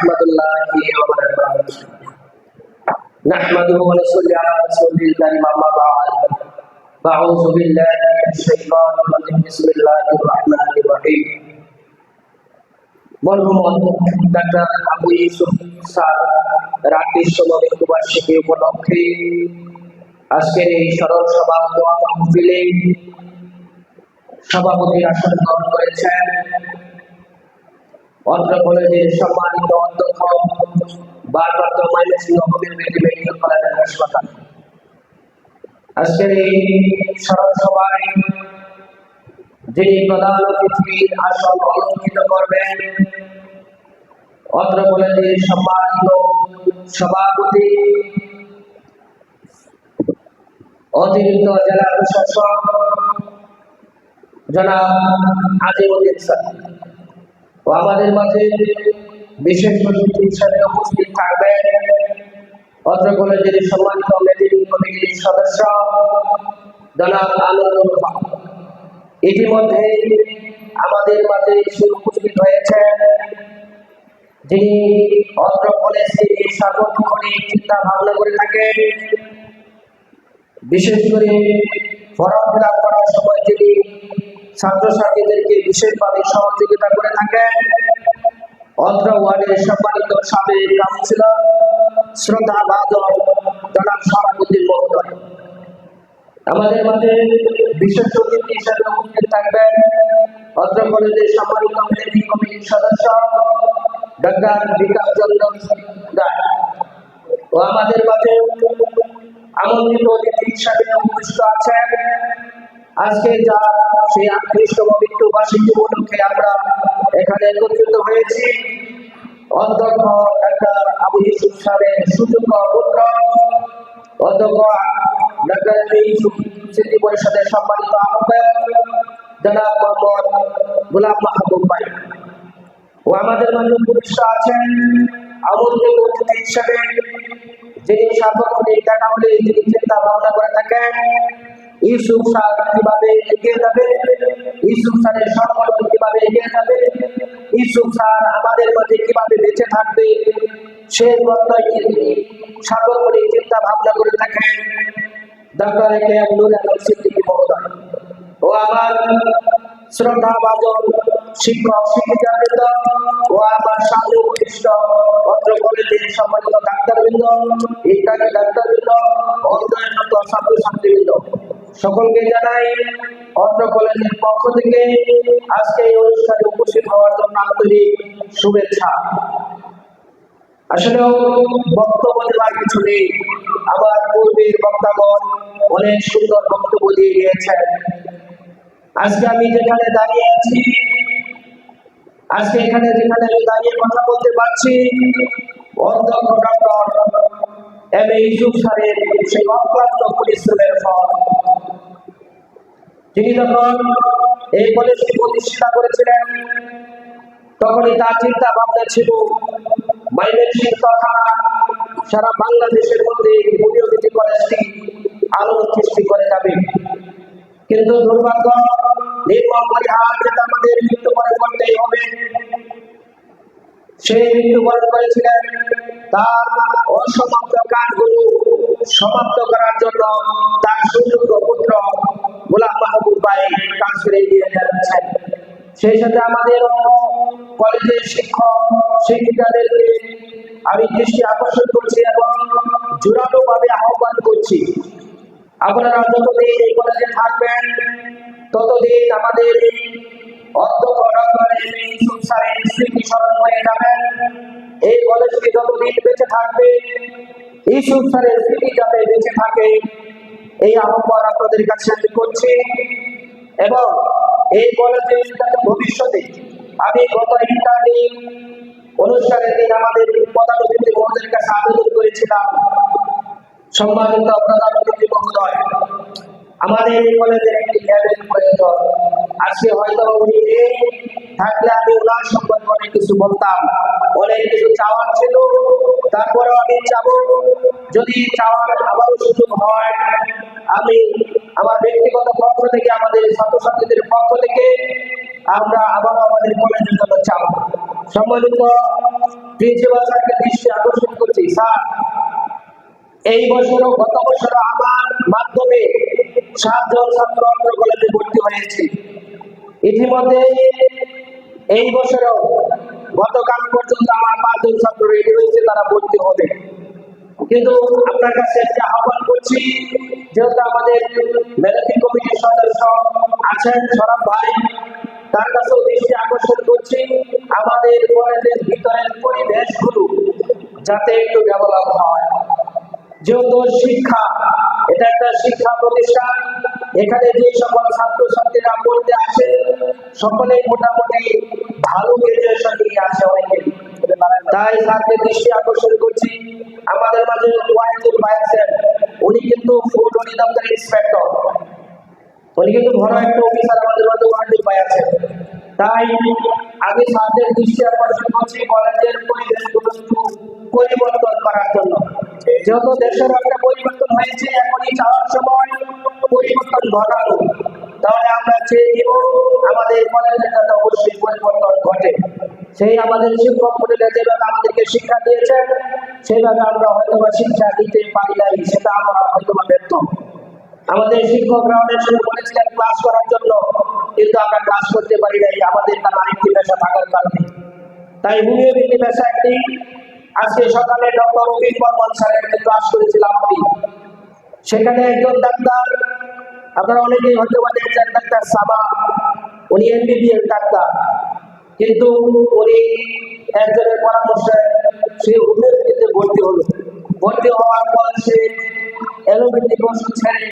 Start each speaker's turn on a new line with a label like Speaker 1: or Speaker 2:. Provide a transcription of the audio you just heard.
Speaker 1: ورحمة الله وبركاته نحمده ونصلي على رسوله الكريم أما بعد فأعوذ بالله من الشيطان الرجيم بسم الله الرحمن الرحيم মরহুম অধ্যক্ষ doctor Abu Yusuf sir Rakesh সমাবেত বার্ষিকী উপলক্ষে আজকের এই সরল সভা দোয়া মাহফিলে সভাপতির আসন গ্রহণ করেছেন কলেজের সম্মানিত অধ্যক্ষ, বারবার মেডি মেডিকেল হাসপাতাল আজকের এই যিনি প্রধান অতিথির আসন অলঙ্কৃত করবেন অত্র সম্মানিত সভাপতি, অতিরিক্ত জেলা প্রশাসক, জনাব আজিমুদ্দিন স্যার। ও আমাদের মাঝে বিশেষ অতিথি হিসাবে উপস্থিত থাকবেন। অত্র কলেজের সম্মানিত মেদিনী কমিটির সদস্য, জনাব আনন্দুল হক ইতিমধ্যে আমাদের মাঝে এসে উপস্থিত হয়েছেন। যিনি অত্র কলেজকে সার্বক্ষণিক চিন্তা ভাবনা করে থাকেন। বিশেষ করে ফর্ম ফিল করার সময় তিনি ছাত্রছাত্রীদেরকে বিশেষভাবে সহযোগিতা করে থাকেন অত্র ওয়ার্ডের সম্মানিত সাবেক কাউন্সিলর শ্রদ্ধা বাদল জনাব সভাপতির মহোদয়। আমাদের মাঝে বিশেষ অতিথি হিসেবে উপস্থিত থাকবেন অত্র কলেজের সম্মানিত মেধাবী কমিটির সদস্য ডাক্তার বিকাশ চন্দ্র রায় ও আমাদের মাঝে আমন্ত্রিত অতিথি হিসাবে উপস্থিত আছেন। আজকে যা সেই আটত্রিশতম আমরা এখানে একত্রিত হয়েছি। ডাক্তার সম্মানিত ও আমাদের আছেন আমন্ত্রিত অতিথি হিসেবে, যিনি সার্বক্ষণিক দেখা হলে চিন্তা ভাবনা করে থাকেন। ইউসুফ স্যার কীভাবে এগিয়ে যাবে। ইউসুফ স্যারের সংগঠন কীভাবে এগিয়ে যাবে? ইউসুফ স্যার আমাদের মাঝে কীভাবে বেঁচে থাকবে? সে প্রত্যয় নিয়ে তিনি সার্বক্ষণিক চিন্তা ভাবনা করে থাকেন doctor A K M Nur Alam Siddiqui মহোদয়। ও আমার শ্রদ্ধা বাদন শিক্ষক শিক্ষিকাবৃন্দ ও আমার সামনে উপবিষ্ট অত্র কলেজের সম্মানিত ডাক্তারবৃন্দ, ইত্যাদি ডাক্তারবৃন্দ, অধ্যয়নরত ছাত্রছাত্রীবৃন্দ। সকলকে জানাই অত্র কলেজের পক্ষ থেকে আজকে এই অনুষ্ঠানে উপস্থিত হওয়ার জন্য আন্তরিক শুভেচ্ছা। আসলে বক্তব্য দেওয়ার কিছু নেই। আমার পূর্বের বক্তাগণ অনেক সুন্দর বক্তব্য দিয়ে গিয়েছেন। আজকে আমি যেখানে দাঁড়িয়ে আছি, আজকে এখানে যেখানে আমি দাঁড়িয়ে কথা বলতে পারছি, অধ্যক্ষ ডক্টর এম এ ইউসুফ স্যারের সেই অক্লান্ত পরিশ্রমের ফল তিনি যখন এই কলেজটি প্রতিষ্ঠা করেছিলেন, তখনই তার চিন্তা ভাবনা ছিল মাইমেন্সিং তথা সারা বাংলাদেশের মধ্যে হোমিওপ্যাথি কলেজটি আলো সৃষ্টি করে যাবে। কিন্তু দুর্ভাগ্য যেটা আমাদের মৃত্যুবরণ করতেই হবে সেই মৃত্যুবরণ করেছিলেন। তার অসমাপ্ত কাজগুলো সমাপ্ত করার জন্য তার সুযোগ্য পুত্র গোলাম মাহবুব ভাই কাজ করে এগিয়ে যাচ্ছেন। সেই সাথে আমাদের কলেজের শিক্ষক, শিক্ষিকাদেরকে আমি দৃষ্টি আকর্ষণ করছি এবং জোরালো ভাবে আহ্বান করছি। আপনারা যতদিন এই কলেজে থাকবেন, ততদিন আমাদের অধ্যক্ষ ডক্টর এম ইউসুফ স্যারের হয়ে যাবেন এই কলেজটি যতদিন বেঁচে থাকবে ইউসুফ স্যারের স্মৃতি যাতে বেঁচে থাকে, এই আহ্বান আপনাদের কাছে আমি করছি। এবং এই কলেজে যাতে ভবিষ্যতে আমি গত ইন্টারনি অনুষ্ঠানের দিন আমাদের প্রধান অতিথি মহোদয়ের কাছে আবেদন করেছিলাম। সম্মানিত প্রধান মহোদয় আমাদের এই কলেজের একটি ল্যাবের প্রয়োজন। আজকে হয়তো উনি নেই, থাকলে আমি ওনার সম্পর্কে অনেক কিছু বলতাম। অনেক কিছু চাওয়ার ছিল, তারপরেও আমি চাবো। যদি চাওয়ার আবারও সুযোগ হয়, আমি আমার ব্যক্তিগত পক্ষ থেকে, আমাদের ছাত্রছাত্রীদের পক্ষ থেকে আমরা আবার আমাদের কলেজের জন্য চাপ সম্মানিত প্রিন্সিপাল স্যারকে দৃষ্টি আকর্ষণ করছি। স্যার এই বছরও গত বছর আমার মাধ্যমে সাতজন ছাত্র অত্র কলেজে ভর্তি হয়েছে। ইতিমধ্যে এই বছরও গতকাল পর্যন্ত আমার পাঁচজন ছাত্র রেডি হয়েছে, তারা ভর্তি হবে। কিন্তু আপনার কাছে একটা আহ্বান করছি, যেহেতু আমাদের ম্যানেজিং কমিটির সদস্য আছেন সরব ভাই, তার কাছেও দৃষ্টি আকর্ষণ করছি। আমাদের কলেজের ভিতরের পরিবেশগুলো যাতে একটু ডেভেলপ হয়। যেহেতু শিক্ষা, এটা একটা শিক্ষা প্রতিষ্ঠান। এখানে যে সকল ছাত্রছাত্রীরা পড়তে আসে, সকলেই মোটামুটি ভালো গ্রাজুয়েশন নিয়ে আসে অনেকে। তাই স্যারকে দৃষ্টি আকর্ষণ করছি। আমাদের মাঝে ওয়াহিদুল ভাই আছেন উনি কিন্তু ফুড অধিদপ্তরের ইন্সপেক্টর উনি কিন্তু বড় একটা অফিসার আমাদের মধ্যে ওয়াহিদুল ভাই আছেন তাই আমি স্যারদের দৃষ্টি আকর্ষণ করছি কলেজের পরিবেশগুলো একটু পরিবর্তন করার জন্য। যেহেতু দেশের একটা পরিবর্তন হয়েছে, এখনই চাওয়ার সময় পরিবর্তন ঘটানো। তাহলে আমরা চেয়ে আমাদের কলেজের যাতে অবশ্যই পরিবর্তন ঘটে। সেই আমাদের শিক্ষক মন্ডলী যেভাবে আমাদেরকে শিক্ষা দিয়েছেন সেইভাবে আমরা হয়তো বা শিক্ষা দিতে পারি নাই, সেটা আমরা হয়তো বা ব্যর্থ। আমাদের শিক্ষকরা অনেক সময় বলেছিলেন, ক্লাস করার জন্য কিন্তু আমরা ক্লাস করতে পারি নাই, আমাদের তার আরেকটি পেশা থাকার কারণে। তাই হোমিওপ্যাথি পেশা একটি আজকে সকালে ডক্টর অভিক বর্মন স্যারের ক্লাস করেছিলাম আমি। সেখানে একজন ডাক্তার, আপনারা অনেকেই হয়তো বা দেখছেন ডাক্তার সাবা, উনি এমবিবিএস ডাক্তার। কিন্তু উনি একজনের পরামর্শে সে হোমিওপ্যাথিতে ভর্তি হলো। ভর্তি হওয়ার পর সে অ্যালোপ্যাথিক ওষুধ ছেড়ে